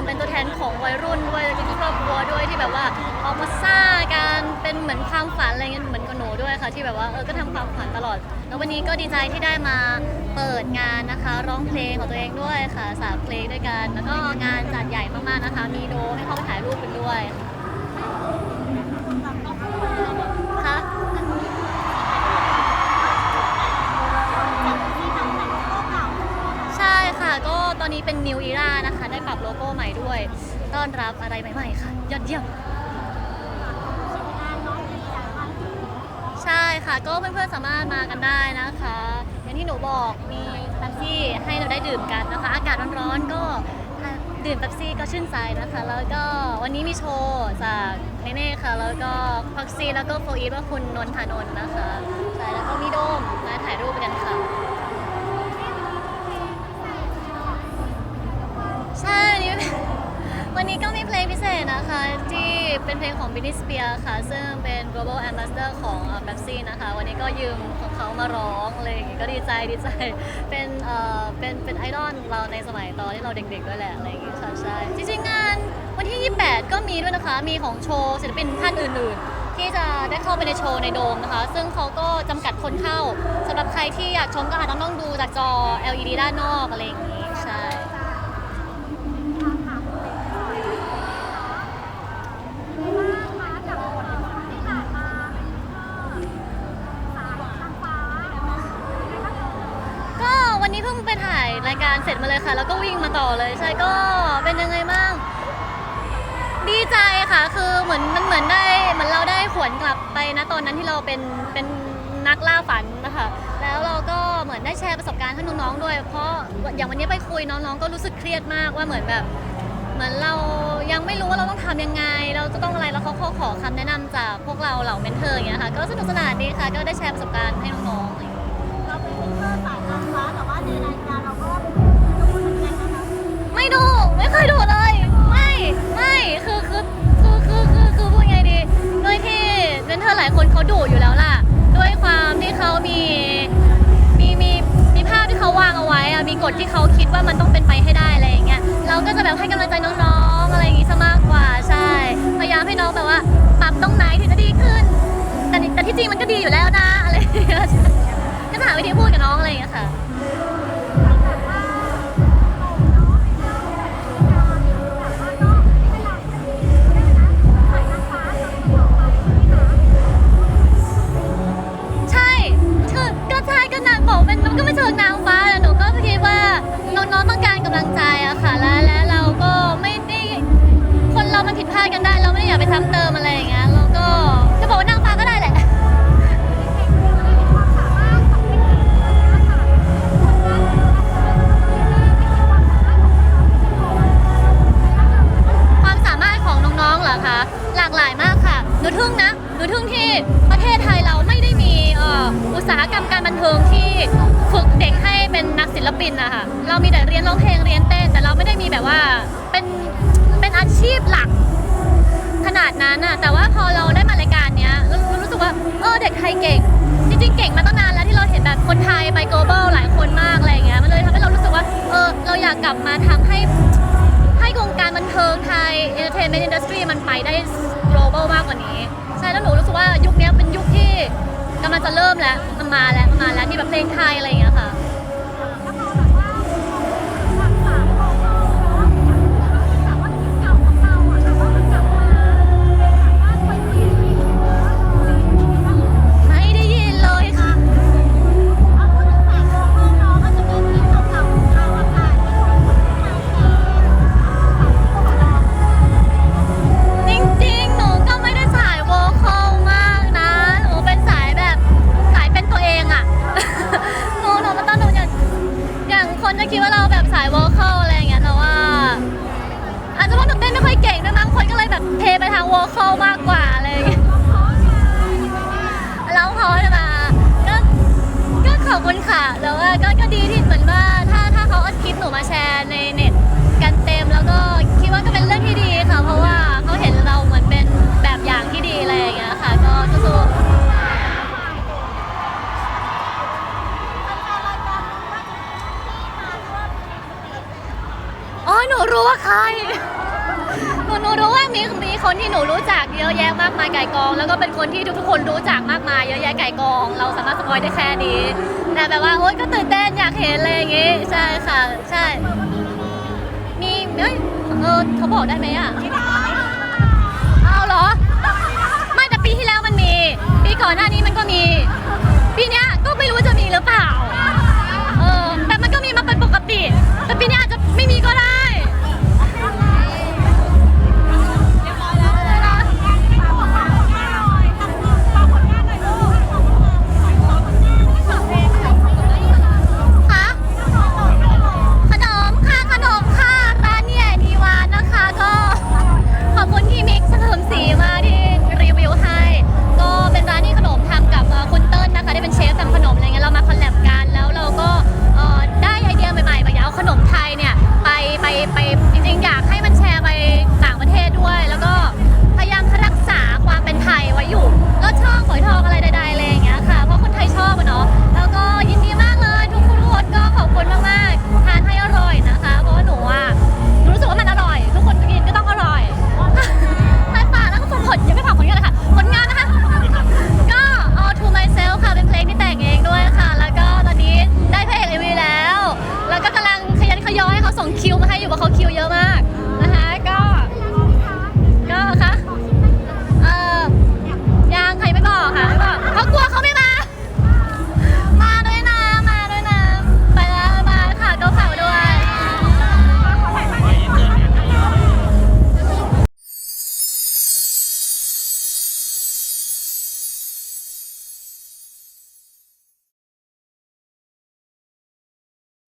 นเป็นตัวแทนของวัยรุ่นด้วยที่วก็ครอบครัวด้วยที่แบบว่าออกมาซ่ากันเป็นเหมือนความฝันอะไรเงี้ยเหมือนกับหนูด้วยค่ะ ที่แบบว่าเออก็ทำความฝันตลอด แล้ววันนี้ก็ดีใจที่ได้มาเปิดงานนะคะ ร้องเพลงของตัวเองด้วยค่ะสามเพลงด้วยกัน แล้วก็งานจัดใหญ่มากๆนะคะ มีโดให้เขาไปถ่ายรูปกันด้วยค่ะ ตอนนี้เป็น New Era นะคะ ได้ปรับโลโก้ใหม่ด้วย ต้อนรับอะไรใหม่ๆค่ะ ยอดเยี่ยม ใช่ค่ะ ก็เพื่อนๆสามารถมากันได้นะคะ อย่างที่หนูบอกมีเป๊ปซี่ให้เราได้ดื่มกันนะคะ อากาศร้อนๆก็ดื่มเป๊ปซี่ก็ชื่นใจนะคะ แล้วก็วันนี้มีโชว์จากเนเน่ค่ะ แล้วก็พ็อกซี่แล้วก็โฟอีฟว่าคุณนนทานนท์นะคะใช่แล้วก็มีโดมมาถ่ายรูปกันค่ะ ษนะคะที่เป็นเพลงของ Britney Spears ค่ะ ซึ่งเป็น global ambassador ของ Pepsi นะคะ วันนี้ก็ยืมของเขามาร้องอะไรอย่างเงี้ยก็ดีใจดีใจ เป็นเอ่อเป็นเป็นไอดอลเราในสมัยตอนที่เราเด็กๆด้วยแหละอะไรอย่างงี้ใช่ใช่จริงๆงานวันที่ 28 ก็มีด้วยนะคะ มีของโชว์ศิลปินท่านอื่นๆ ที่จะได้เข้าไปในโชว์ในโดมนะคะ ซึ่งเขาก็จำกัดคนเข้าสำหรับใครที่อยากชมก็อาจจะต้องดูจากจอ LED ด้านนอกอะไรอย่างงี้ใช่ วันนี้เพิ่งไปถ่ายรายการเสร็จมาเลยค่ะ แล้วก็วิ่งมาต่อเลย ใช่ก็เป็นยังไงบ้าง ดีใจค่ะ คือเหมือนมันเหมือนได้เหมือนเราได้ขวนกลับไปนะตอนนั้นที่เราเป็นเป็นนักล่าฝันนะคะ แล้วเราก็เหมือนได้แชร์ประสบการณ์ให้น้องๆด้วย เพราะอย่างวันนี้ไปคุยน้องๆ ก็รู้สึกเครียดมากว่าเหมือนแบบ เหมือนเรายังไม่รู้ว่าเราต้องทำยังไง เราจะต้องอะไรแล้วเขาขอขอคำแนะนำจากพวกเราเหล่าเมนเทอร์อย่างเงี้ยค่ะ ก็สนุกสนานดีค่ะ ก็ได้แชร์ประสบการณ์ให้น้องๆ ฟ้าแต่ว่าในรายการเราก็ดูเหมือนกันนะคะไม่ดูไม่เคยดูเลย ไม่ไม่คือคือคือคือคือคือพูดไงดีด้วยที่เมนเทอร์หลายคนเขาดุอยู่แล้วล่ะ ด้วยความที่เขามีมีมีมีภาพที่เขาวางเอาไว้อะมีกฎที่เขาคิดว่ามันต้องเป็นไปให้ได้อะไรอย่างเงี้ยเราก็จะแบบให้กำลังใจน้องๆอะไรอย่างงี้ซะมากกว่าใช่ พยายามให้น้องแบบว่าปรับตรงไหนถึงจะดีขึ้น แต่แต่ที่จริงมันก็ดีอยู่แล้วนะอะไรอย่างเงี้ย วิธีพูดกับน้องอะไรอย่างเงี้ยค่ะ ใช่คือก็ใช่ก็นางบอกเป็นมันก็ไม่เชิงนางฟ้าแต่หนูก็คิดว่าน้องๆต้องการกำลังใจอะค่ะ และและเราก็ไม่ได้คนเรามันผิดพลาดกันได้ เราไม่ได้อยากไปซ้ำเติมอะไร เรามีแต่เรียนร้องเพลงเรียนเต้น แต่เราไม่ได้มีแบบว่าเป็นเป็นอาชีพหลัก ขนาดนั้นน่ะแต่ว่าพอเราได้มารายการเนี้ยเราเรารู้สึกว่าเออเด็กไทยเก่ง จริง ๆ เก่งมาตั้งนานแล้วที่เราเห็นแบบคนไทยไป global หลายคนมากอะไรอย่างเงี้ยมันเลยทำให้เรารู้สึกว่าเออเราอยากกลับมาทำให้ให้วงการบันเทิงไทย entertainment industry มันไปได้ global มากกว่านี้ ใช่แล้วหนูรู้สึกว่ายุคเนี้ยเป็นยุคที่กำลังจะเริ่มแล้วมันมาแล้วมันมาแล้วที่แบบเพลงไทยอะไรอย่างเงี้ยค่ะ เทไปทางโวคอลมากกว่าอะไรอย่างเงี้ยร้องเพราะใช่ไหมก็ก็ขอบคุณค่ะแต่ว่าก็ก็ดีที่เหมือนว่าถ้าถ้าเขาเอาคลิปหนูมาแชร์ในเน็ตกันเต็มแล้วก็คิดว่าก็เป็นเรื่องที่ดีค่ะ เพราะว่าเขาเห็นเราเหมือนเป็นแบบอย่างที่ดีอะไรอย่างเงี้ยค่ะก็สู้ๆ อ๋อหนูรู้ว่าใคร รู้ว่ามีมีคนที่หนูรู้จักเยอะแยะมากมายไก่กอง แล้วก็เป็นคนที่ทุกๆคนรู้จักมากมายเยอะแยะไก่กอง เราสามารถสปอยได้แค่นี้ แต่แบบว่าโอ๊ยก็ตื่นเต้นอยากเห็นอะไรอย่างงี้ ใช่ค่ะ ใช่ มีเอ้ยเออเขาบอกได้ไหมอะ ไม่ได้ Oyalar.